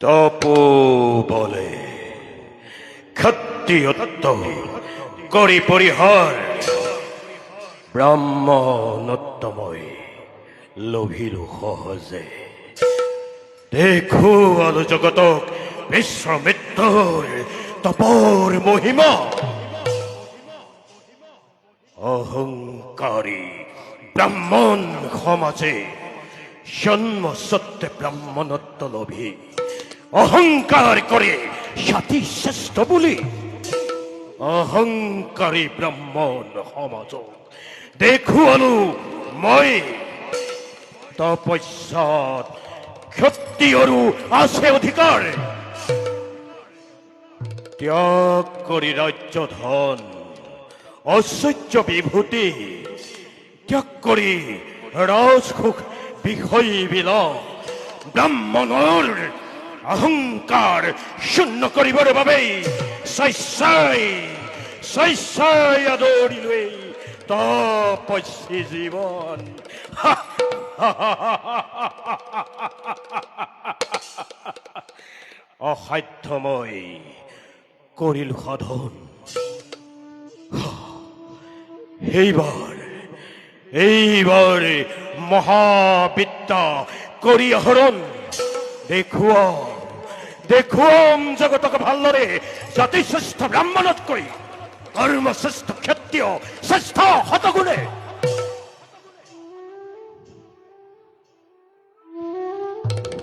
তপো বলে। ক্ষত্রিয়ত্ব করি পরিহার। ব্রাহ্মণোত্তময় লোভির সহজে। দেখো আলো জগতক বিশ্বমিত্ৰৰ তপৰ মহিমা। অহংকারী ব্রাহ্মণ সমাজে জন্ম সত্ত্বে ব্রাহ্মণত্ব লোভী। অহংকার করে জাতি শ্রেষ্ঠ বলি। অহংকারী ব্রাহ্মণ সমাজ দেখুৱালো মই তপস্যাত ক্ষত্ৰিয়ৰো আছে অধিকাৰ ত্যাগ কৰি ৰাজ্য ধন ঐশ্বৰ্য বিভূতি, ত্যাগ কৰি ৰাজসুখ বিষয় বিলাক ব্ৰাহ্মণৰ অহংকাৰ শূন্য কৰিবৰ বাবে শস্যাই শস্যাই আদৰিলৈ তপস্যী জীৱন অসাধ্যময় কৰিল সাধন এইবাৰ এইবাৰ মহাবিদ্যা কৰি আহৰণ দেখুৱাম দেখুৱাম জগতক ভালদৰে জাতি শ্ৰেষ্ঠ ব্ৰাহ্মণতকৈ কৰ্মশ্ৰেষ্ঠ ক্ষত্ৰিয় শ্ৰেষ্ঠ শতগুণে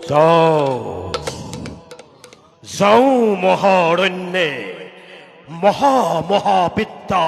যাওঁ যাওঁ মহাৰণ্যে মহা মহাবিদ্যা